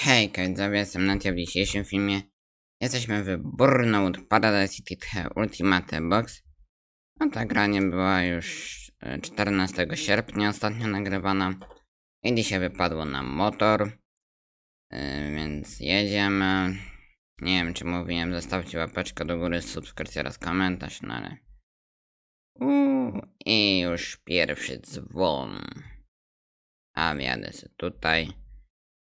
Hej, widzowie, jestem Natia w dzisiejszym filmie. Jesteśmy w Burnout Paradise City Ultimate Box. No ta gra nie była już e, 14 sierpnia ostatnio nagrywana. I dzisiaj wypadło nam motor. E, Więc jedziemy. Nie wiem czy mówiłem, zostawcie łapeczkę do góry, subskrypcję oraz komentarz, no ale... Uuu, I już pierwszy dzwon. A wjadę sobie tutaj.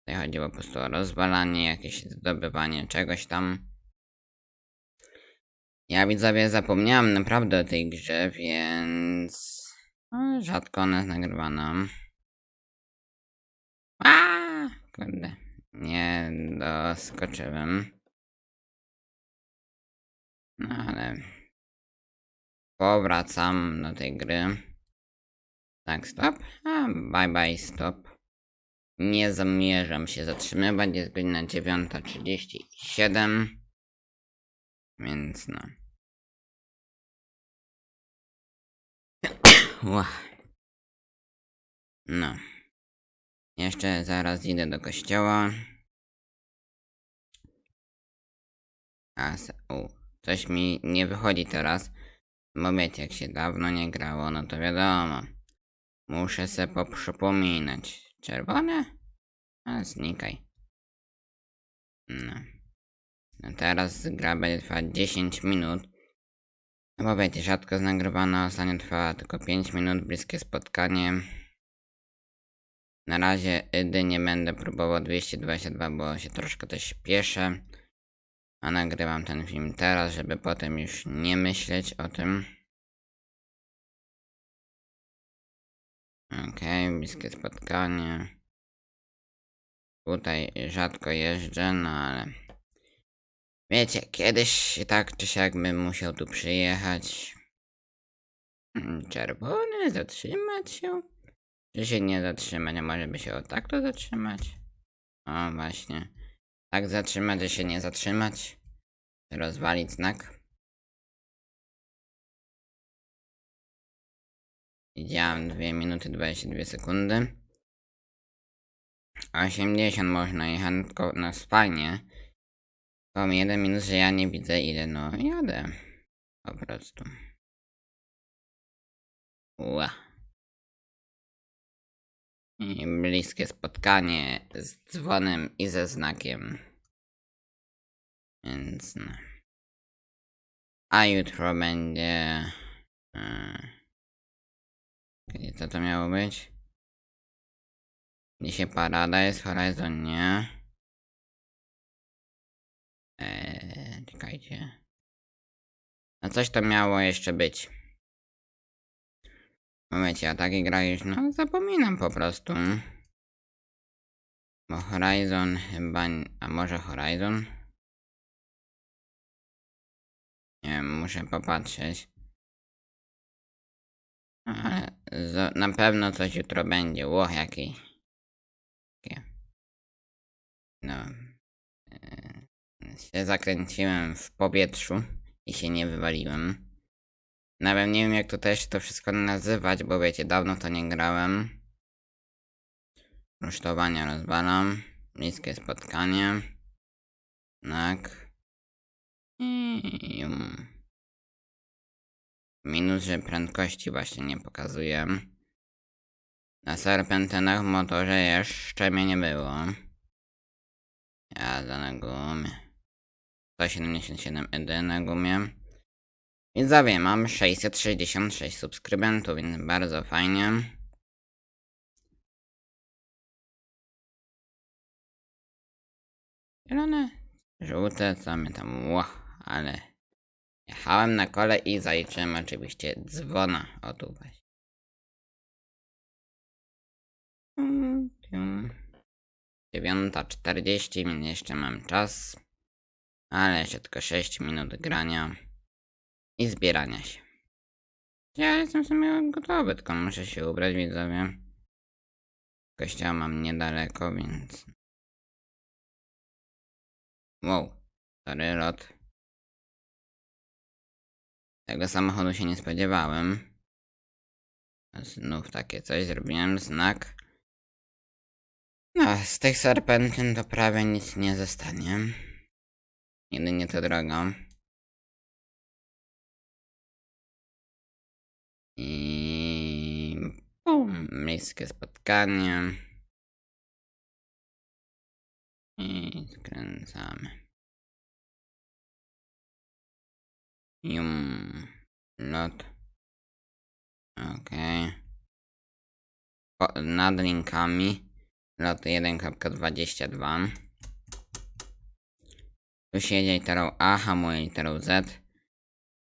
Tutaj chodziło po prostu o rozwalanie, jakieś zdobywanie czegoś tam. Ja widzowie zapomniałem naprawdę o tej grze, więc no, rzadko ona jest nagrywana. A, kurde, nie doskoczyłem. No ale powracam do tej gry. Tak, stop. A, bye bye, stop. Nie zamierzam się zatrzymywać, jest godzina 9.37. Więc no. No. Jeszcze zaraz idę do kościoła. A, u, coś mi nie wychodzi teraz. Bo wiecie, jak się dawno nie grało, no to wiadomo. Muszę se poprzypominać. Czerwone? A, znikaj. No. no. Teraz gra będzie trwać 10 minut. No bo wiecie, rzadko nagrywana, ostatnio trwała tylko 5 minut, bliskie spotkanie. Na razie Idy nie będę próbował 222, bo się troszkę też śpieszę. A nagrywam ten film teraz, żeby potem już nie myśleć o tym. Okej, bliskie spotkanie. Tutaj rzadko jeżdżę, no ale... Wiecie, kiedyś tak czy siak bym musiał tu przyjechać. Mm, Czerwony, zatrzymać się? Czy się nie zatrzymać, a może by się o tak to zatrzymać? O, właśnie. Tak zatrzymać, że się nie zatrzymać. Rozwalić znak. Widziałem 2 minuty 22 sekundy. 80 można jechać, tylko no fajnie. Mam jeden minus, że ja nie widzę ile, no jadę. Po prostu. Ła. I bliskie spotkanie z dzwonem i ze znakiem. Więc no. A jutro będzie... e, Kiedy co to miało być? Dzisiaj Paradise Horizon, nie? Eee, czekajcie. A coś to miało jeszcze być. Momencie, ja takie gra już, no zapominam po prostu. Bo Horizon chyba, a może Horizon? Nie wiem, muszę popatrzeć. Ale na pewno coś jutro będzie. Ło, jaki. No. Eee, się zakręciłem w powietrzu i się nie wywaliłem. Nawet nie wiem jak to też to wszystko nazywać, bo wiecie, dawno to nie grałem. Rusztowania rozwalam. Bliskie spotkanie. Tak. I. Minus, że prędkości właśnie nie pokazuje. Na serpentynach w motorze jeszcze mnie nie było. Jazda na gumie. 177 ED na gumie. Widzowie, mam 666 subskrybentów, więc bardzo fajnie. Zielone, żółte, co mnie tam ło, ale jechałem na kole i zaliczyłem oczywiście dzwona. O tu właśnie. Tum, tum. 9.40, więc jeszcze mam czas. Ale jeszcze tylko 6 minut grania i zbierania się. Ja jestem w sumie gotowy, tylko muszę się ubrać, widzowie. Kościoła mam niedaleko, więc... Wow, sorry, lot. Tego samochodu się nie spodziewałem. Znów takie coś, zrobiłem znak. No, z tych serpentyn to prawie nic nie zostanie. Jedynie to droga. I... Bum, bliskie spotkanie. I skręcamy. Jum. Lot. Okej. Po- Nad linkami. Lot 1.22. Tu się jedzie literą A, hamuje literą Z.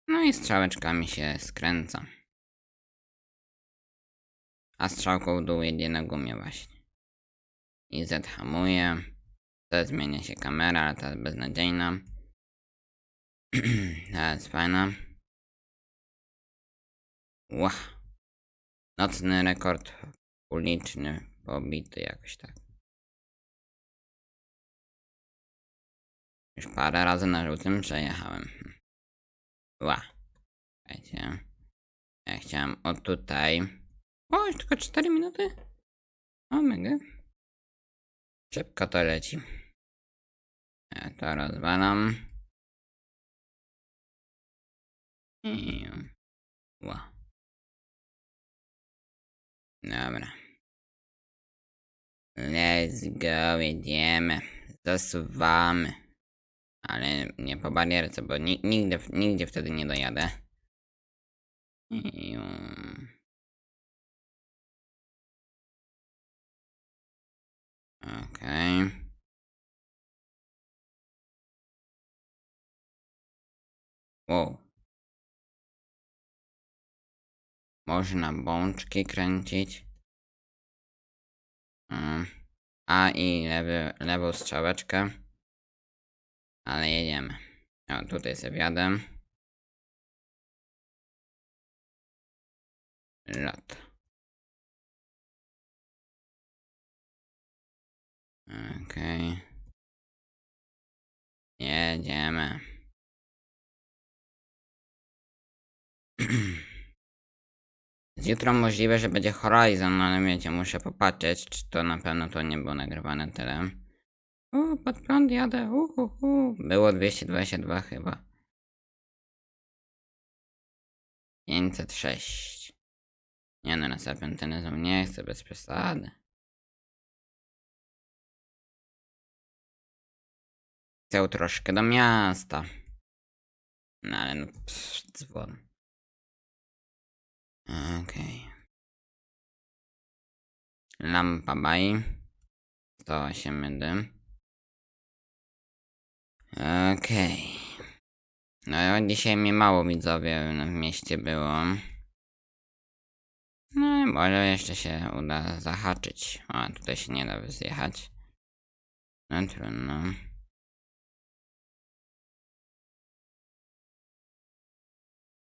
No i strzałeczkami się skręca. A strzałką w dół jedzie na gumie właśnie. I Z hamuje. Z zmienia się kamera, ale ta jest beznadziejna. ta jest fajna. Ła. Nocny rekord uliczny pobity jakoś tak. Już parę razy na żółtym przejechałem. Ła. Słuchajcie. Ja chciałem o tutaj. O, już tylko 4 minuty? O, mega. Szybko to leci. Ja to rozwalam. I... Ła. Dobra. Let's go, jedziemy. Zasuwamy. Ale nie po barierce, bo ni nigdy, nigdzie wtedy nie dojadę. Iu. Okej. Wow. Można bączki kręcić. Mm. A i lewy, lewą strzałeczkę. Ale jedziemy. O, tutaj sobie wjadę. Lot. Okej. Jedziemy. Z jutro możliwe, że będzie Horizon, ale wiecie, muszę popatrzeć, czy to na pewno to nie było nagrywane tyle. O, pod prąd jadę, uhuhu. Było 222 chyba. 506. Nie no, na serpentynę znowu nie chcę, bez przesady. Chcę troszkę do miasta. No ale no, pff, dzwon. Okej. Lampa baj. 108 medy. Okej. No dzisiaj mi mało widzowie w mieście było. No może jeszcze się uda zahaczyć. A tutaj się nie da zjechać. No trudno.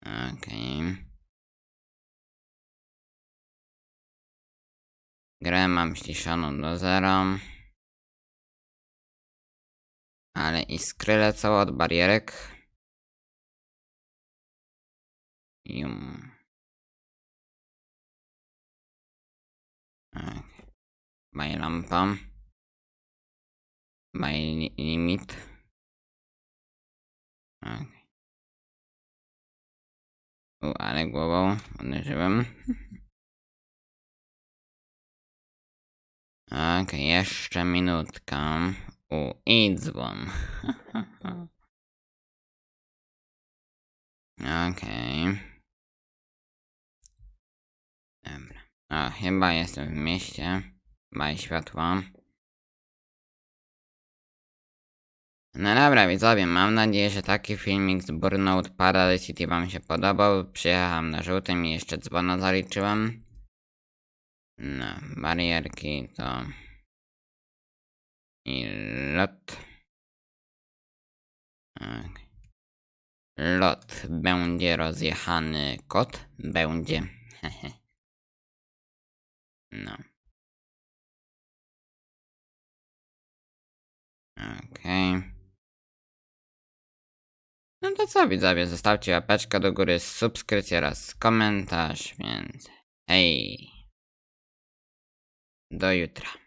Okej. Grę mam ściszoną do zera. Ale iskry lecą od barierek. Jum. Tak. By lampa. By li- limit. Tak. U, ale głową uderzyłem. Okej, jeszcze minutka. U, i dzwon. Okej. Dobra. A, chyba jestem w mieście. Baj światła. No dobra widzowie, mam nadzieję, że taki filmik z Burnout Paradise City wam się podobał. Przyjechałem na żółtym i jeszcze dzwona zaliczyłem. No, barierki to... I lot. Ok. Lot będzie rozjechany kot? Będzie. No. Okej. No to co widzowie, zostawcie łapeczkę do góry, subskrypcję oraz komentarz, więc hej. Do jutra.